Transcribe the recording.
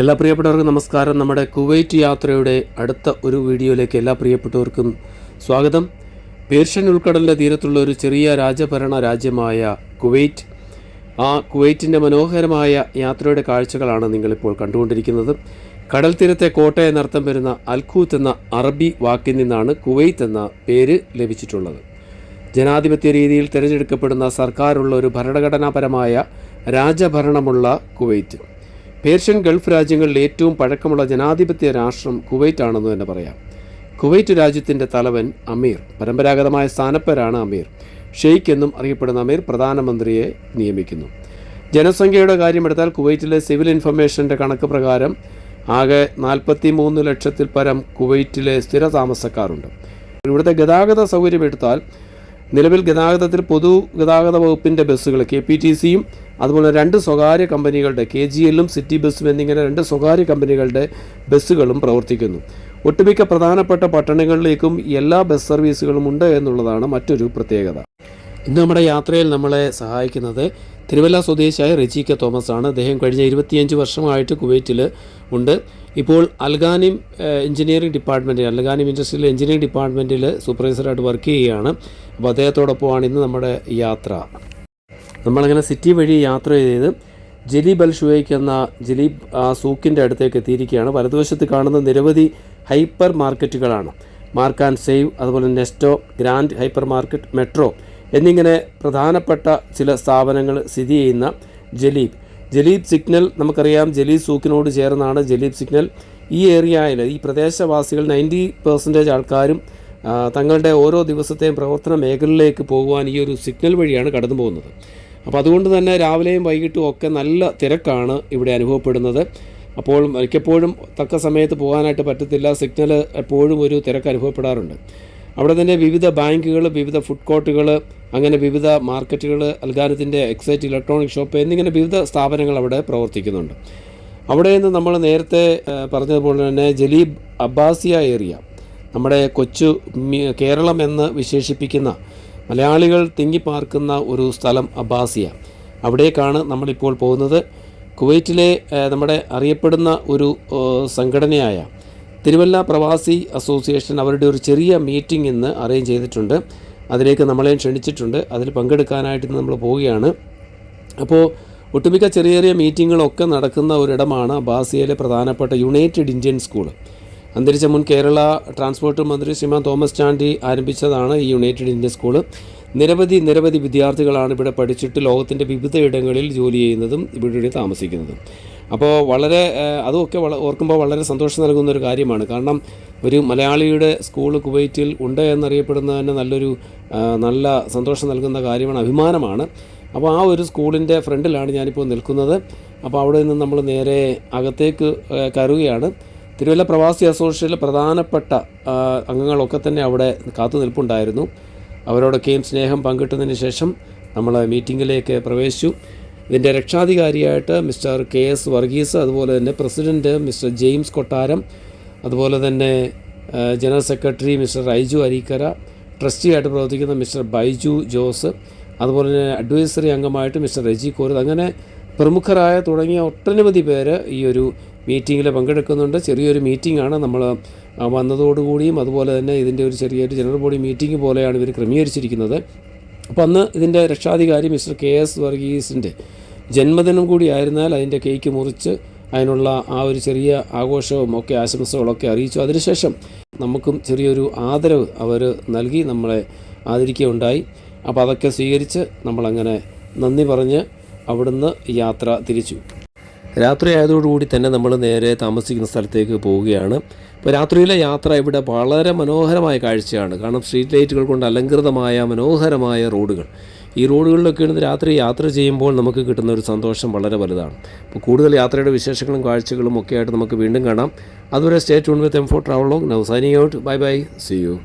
എല്ലാ പ്രിയപ്പെട്ടവർക്കും നമസ്കാരം. നമ്മുടെ കുവൈറ്റ് യാത്രയുടെ അടുത്ത ഒരു വീഡിയോയിലേക്ക് എല്ലാ പ്രിയപ്പെട്ടവർക്കും സ്വാഗതം. പേർഷ്യൻ ഉൾക്കടലിന്റെ തീരത്തുള്ള ഒരു ചെറിയ രാജഭരണ രാജ്യമായ കുവൈറ്റ്. ആ കുവൈറ്റിന്റെ മനോഹരമായ യാത്രയുടെ കാഴ്ചകളാണ് നിങ്ങളിപ്പോൾ കണ്ടുകൊണ്ടിരിക്കുന്നത്. കടൽ തീരത്തെ കോട്ട എന്നർത്ഥം വരുന്ന അൽഖൂത്ത് എന്ന അറബി വാക്കിൽ നിന്നാണ് കുവൈത്ത് എന്ന പേര് ലഭിച്ചിട്ടുള്ളത്. ജനാധിപത്യ രീതിയിൽ തിരഞ്ഞെടുക്കപ്പെടുന്ന സർക്കാരുള്ള ഒരു ഭരണഘടനാപരമായ രാജഭരണമുള്ള കുവൈറ്റ്. പേർഷ്യൻ ഗൾഫ് രാജ്യങ്ങളിൽ ഏറ്റവും പഴക്കമുള്ള ജനാധിപത്യ രാഷ്ട്രം കുവൈറ്റ് ആണെന്ന് തന്നെ പറയാം. കുവൈറ്റ് രാജ്യത്തിന്റെ തലവൻ അമീർ പരമ്പരാഗതമായ സ്ഥാനപ്പേരാണ് അമീർ. ഷെയ്ഖ് എന്നും അറിയപ്പെടുന്ന അമീർ പ്രധാനമന്ത്രിയെ നിയമിക്കുന്നു. ജനസംഖ്യയുടെ കാര്യമെടുത്താൽ കുവൈറ്റിലെ സിവിൽ ഇൻഫർമേഷന്റെ കണക്ക് പ്രകാരം ആകെ നാൽപ്പത്തി മൂന്ന് ലക്ഷത്തിൽ പരം കുവൈറ്റിലെ സ്ഥിര താമസക്കാരുണ്ട് ഇവിടുത്തെ ഗതാഗത സൗകര്യം എടുത്താൽ നിലവിൽ ഗതാഗതത്തിൽ പൊതു ഗതാഗത വകുപ്പിന്റെ ബസ്സുകൾ കെ പി ടി സിയും അതുപോലെ രണ്ട് സ്വകാര്യ കമ്പനികളുടെ കെ ജി എല്ലും സിറ്റി ബസ്സും എന്നിങ്ങനെ രണ്ട് സ്വകാര്യ കമ്പനികളുടെ ബസ്സുകളും പ്രവർത്തിക്കുന്നു. ഒട്ടുമിക്ക പ്രധാനപ്പെട്ട പട്ടണങ്ങളിലേക്കും എല്ലാ ബസ് സർവീസുകളും ഉണ്ട് എന്നുള്ളതാണ് മറ്റൊരു പ്രത്യേകത. ഇന്ന് നമ്മുടെ യാത്രയിൽ നമ്മളെ സഹായിക്കുന്നത് തിരുവല്ല സ്വദേശിയായ റെജി കെ തോമസ് ആണ് അദ്ദേഹം കഴിഞ്ഞ ഇരുപത്തിയഞ്ച് വർഷമായിട്ട് കുവൈറ്റിൽ ഉണ്ട്. ഇപ്പോൾ അൽഗാനിം എഞ്ചിനീയറിംഗ് ഡിപ്പാർട്ട്മെന്റിൽ അൽഗാനിം ഇൻഡസ്ട്രിയൽ എഞ്ചിനീയറിംഗ് ഡിപ്പാർട്ട്മെന്റിൽ സൂപ്പർവൈസറായിട്ട് വർക്ക് ചെയ്യുകയാണ്. അപ്പോൾ അദ്ദേഹത്തോടൊപ്പമാണ് ഇന്ന് നമ്മുടെ യാത്ര. നമ്മളങ്ങനെ സിറ്റി വഴി യാത്ര ചെയ്ത് ജലീബ് അൽ ഷുവൈക്ക് എന്ന ജലീബ് ആ സൂക്കിന്റെ അടുത്തേക്ക് എത്തിയിരിക്കുകയാണ്. വലതുവശത്ത് കാണുന്ന നിരവധി ഹൈപ്പർ മാർക്കറ്റുകളാണ് മാർക്ക് ആൻഡ് സേവ് അതുപോലെ Nesto grand hyper market metro എന്നിങ്ങനെ പ്രധാനപ്പെട്ട ചില സ്ഥാപനങ്ങൾ സ്ഥിതി ചെയ്യുന്ന ജലീബ്. ജലീബ് സിഗ്നൽ നമുക്കറിയാം. ജലീബ് സൂക്കിനോട് ചേർന്നാണ് ജലീബ് സിഗ്നൽ. ഈ ഏരിയയിൽ ഈ പ്രദേശവാസികൾ നയന്റി പെർസെന്റേജ് ആൾക്കാരും തങ്ങളുടെ ഓരോ ദിവസത്തെയും പ്രവർത്തന മേഖലയിലേക്ക് പോകുവാൻ ഈ ഒരു സിഗ്നൽ വഴിയാണ് കടന്നു പോകുന്നത്. അപ്പോൾ അതുകൊണ്ട് തന്നെ രാവിലെയും വൈകിട്ടും ഒക്കെ നല്ല തിരക്കാണ് ഇവിടെ അനുഭവപ്പെടുന്നത്. അപ്പോൾ മിക്കപ്പോഴും തക്ക സമയത്ത് പോകാനായിട്ട് പറ്റത്തില്ല. സിഗ്നൽ എപ്പോഴും ഒരു തിരക്ക് അനുഭവപ്പെടാറുണ്ട്. അവിടെ തന്നെ വിവിധ ബാങ്കുകൾ വിവിധ ഫുഡ് കോർട്ടുകൾ അങ്ങനെ വിവിധ മാർക്കറ്റുകൾ അൽഗാനത്തിന്റെ എക്സൈറ്റ് ഇലക്ട്രോണിക് ഷോപ്പ് എന്നിങ്ങനെ വിവിധ സ്ഥാപനങ്ങൾ അവിടെ പ്രവർത്തിക്കുന്നുണ്ട്. അവിടെ നിന്ന് നമ്മൾ നേരത്തെ പറഞ്ഞതുപോലെ തന്നെ ജലീബ് അബ്ബാസിയ ഏരിയ നമ്മുടെ കൊച്ചു കേരളം എന്ന് വിശേഷിപ്പിക്കുന്ന മലയാളികൾ തിങ്ങിപ്പാർക്കുന്ന ഒരു സ്ഥലം അബ്ബാസിയ. അവിടേക്കാണ് നമ്മളിപ്പോൾ പോകുന്നത്. കുവൈറ്റിലെ നമ്മുടെ അറിയപ്പെടുന്ന ഒരു സംഘടനയായ തിരുവല്ല പ്രവാസി അസോസിയേഷൻ അവരുടെ ഒരു ചെറിയ മീറ്റിംഗ് ഇന്ന് അറേഞ്ച് ചെയ്തിട്ടുണ്ട്. അതിലേക്ക് നമ്മളെയും ക്ഷണിച്ചിട്ടുണ്ട്. അതിൽ പങ്കെടുക്കാനായിട്ട് നമ്മൾ പോവുകയാണ്. അപ്പോൾ ഒട്ടുമിക്ക ചെറിയ ചെറിയ മീറ്റിങ്ങുകളൊക്കെ നടക്കുന്ന ഒരിടമാണ് ബാസിയയിലെ പ്രധാനപ്പെട്ട യുണൈറ്റഡ് ഇന്ത്യൻ സ്കൂൾ. അന്തരിച്ച മുൻ കേരള ട്രാൻസ്പോർട്ട് മന്ത്രി ശ്രീമാൻ തോമസ് ചാണ്ടി ആരംഭിച്ചതാണ് ഈ യുണൈറ്റഡ് ഇന്ത്യൻ സ്കൂൾ. നിരവധി നിരവധി വിദ്യാർത്ഥികളാണ് ഇവിടെ പഠിച്ചിട്ട് ലോകത്തിന്റെ വിവിധ ഇടങ്ങളിൽ ജോലി ചെയ്യുന്നതും ഇവിടെ താമസിക്കുന്നതും. അപ്പോൾ വളരെ അതുമൊക്കെ ഓർക്കുമ്പോൾ വളരെ സന്തോഷം നൽകുന്ന ഒരു കാര്യമാണ്. കാരണം ഒരു മലയാളിയുടെ സ്കൂൾ കുവൈറ്റിൽ ഉണ്ട് എന്നറിയപ്പെടുന്ന തന്നെ നല്ലൊരു നല്ല സന്തോഷം നൽകുന്ന കാര്യമാണ് അഭിമാനമാണ്. അപ്പോൾ ആ ഒരു സ്കൂളിന്റെ ഫ്രണ്ടിലാണ് ഞാനിപ്പോൾ നിൽക്കുന്നത്. അപ്പോൾ അവിടെ നിന്ന് നമ്മൾ നേരെ അകത്തേക്ക് കയറുകയാണ്. തിരുവല്ല പ്രവാസി അസോസിയേഷനിലെ പ്രധാനപ്പെട്ട അംഗങ്ങളൊക്കെ തന്നെ അവിടെ കാത്തു നിൽപ്പുണ്ടായിരുന്നു. അവരോടൊക്കെയും സ്നേഹം പങ്കിട്ടതിന് ശേഷം നമ്മൾ മീറ്റിങ്ങിലേക്ക് പ്രവേശിച്ചു. ഇതിന്റെ രക്ഷാധികാരിയായിട്ട് മിസ്റ്റർ കെ എസ് വർഗീസ് അതുപോലെ തന്നെ പ്രസിഡന്റ് മിസ്റ്റർ ജെയിംസ് കൊട്ടാരം അതുപോലെ തന്നെ general secretary mister Raiju Areekkara ട്രസ്റ്റിയായിട്ട് പ്രവർത്തിക്കുന്ന മിസ്റ്റർ ബൈജു ജോസ് അതുപോലെ തന്നെ അഡ്വൈസറി അംഗമായിട്ട് മിസ്റ്റർ റെജി കോരത് അങ്ങനെ പ്രമുഖരായ തുടങ്ങിയ ഒട്ടനവധി പേര് ഈ ഒരു മീറ്റിങ്ങിൽ പങ്കെടുക്കുന്നുണ്ട്. ചെറിയൊരു മീറ്റിംഗ് ആണ് നമ്മൾ വന്നതോടുകൂടിയും അതുപോലെ തന്നെ ഇതിന്റെ ഒരു ചെറിയൊരു ജനറൽ ബോഡി മീറ്റിംഗ് പോലെയാണ് ഇവർ ക്രമീകരിച്ചിരിക്കുന്നത്. അപ്പോൾ അന്ന് ഇതിന്റെ രക്ഷാധികാരി മിസ്റ്റർ കെ എസ് വർഗീസിന്റെ ജന്മദിനം കൂടി ആയിരുന്നാൽ അതിന്റെ കേക്ക് മുറിച്ച് അതിനുള്ള ആ ഒരു ചെറിയ ആഘോഷവും ഒക്കെ ആശംസകളൊക്കെ അറിയിച്ചു. അതിനുശേഷം നമുക്കും ചെറിയൊരു ആദരവ് അവർ നൽകി നമ്മളെ ആദരിക്കുകയുണ്ടായി. അപ്പോൾ അതൊക്കെ സ്വീകരിച്ച് നമ്മളങ്ങനെ നന്ദി പറഞ്ഞ് അവിടുന്ന് യാത്ര തിരിച്ചു. രാത്രി ആയതോടുകൂടി തന്നെ നമ്മൾ നേരെ താമസിക്കുന്ന സ്ഥലത്തേക്ക് പോവുകയാണ്. ഇപ്പോൾ രാത്രിയിലെ യാത്ര ഇവിടെ വളരെ മനോഹരമായ കാഴ്ചയാണ്. കാരണം സ്ട്രീറ്റ് ലൈറ്റുകൾ കൊണ്ട് അലങ്കൃതമായ മനോഹരമായ റോഡുകൾ. ഈ റോഡുകളിലൊക്കെ രാത്രി യാത്ര ചെയ്യുമ്പോൾ നമുക്ക് കിട്ടുന്ന ഒരു സന്തോഷം വളരെ വലുതാണ്. അപ്പോൾ കൂടുതൽ യാത്രയുടെ വിശേഷങ്ങളും കാഴ്ചകളും ഒക്കെ ആയിട്ട് നമുക്ക് വീണ്ടും കാണാം. അതുവരെ stay tune with M four travel log now signing out bye bye see you